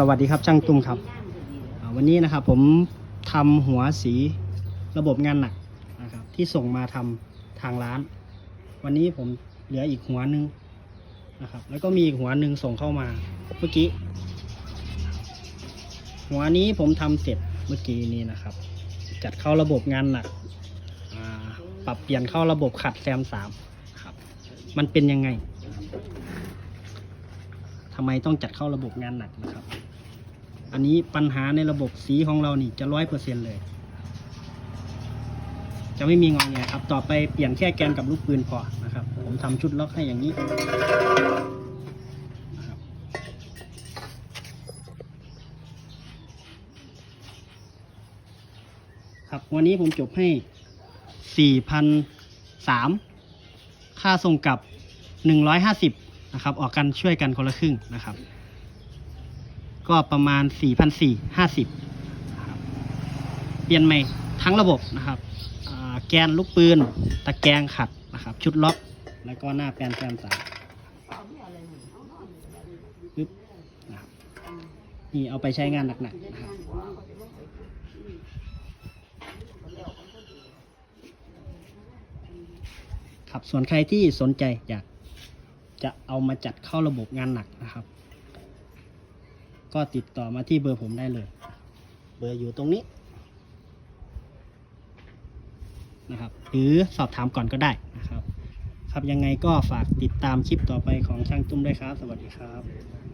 สวัสดีครับช่างตุ้มครับวันนี้นะครับผมทำหัวสีระบบงานหนักนะครับที่ส่งมาทำทางร้าน วันนี้ผมเหลืออีกหัวหนึ่งนะครับ แล้วก็มีอีกหัวหนึ่งส่งเข้ามาเมื่อกี้ หัวนี้ผมทำเสร็จเมื่อกี้นี้นะครับ จัดเข้าระบบงานหนักปรับเปลี่ยนเข้าระบบขัดแซมสามครับ มันเป็นยังไงทำไมต้องจัดเข้าระบบงานหนักนะครับ อันนี้ปัญหาในระบบสีของเรานี่จะร้อยเปอร์เซ็นเลย จะไม่มีงองแงครับต่อไปเปลี่ยนแค่แกนกับลูกปืนพอนะครับ ผมทำชุดล็อกให้อย่างนี้ครับครับวันนี้ผมจบให้สี่พันสามค่าส่งกลับหนึ่งร้อยห้าสิบนะครับ ออกกันช่วยกันคนละครึ่งนะครับ ก็ประมาณ 4,450นะครับเปลี่ยนใหม่ทั้งระบบนะครับ แกนลูกปืน ตะแกรงขัดนะครับ ชุดล็อก แล้วก็หน้าแปลนแฟมสามปึ๊บนะครับนี่เอาไปใช้งานหนักๆนะครับครับส่วนใครที่สนใจอยากจะเอามาจัดเข้าระบบงานหนักนะครับ ก็ติดต่อมาที่เบอร์ผมได้เลย เบอร์อยู่ตรงนี้นะครับ หรือสอบถามก่อนก็ได้นะครับ ครับยังไงก็ฝากติดตามคลิปต่อไปของช่างตุ้มด้วยครับ สวัสดีครับ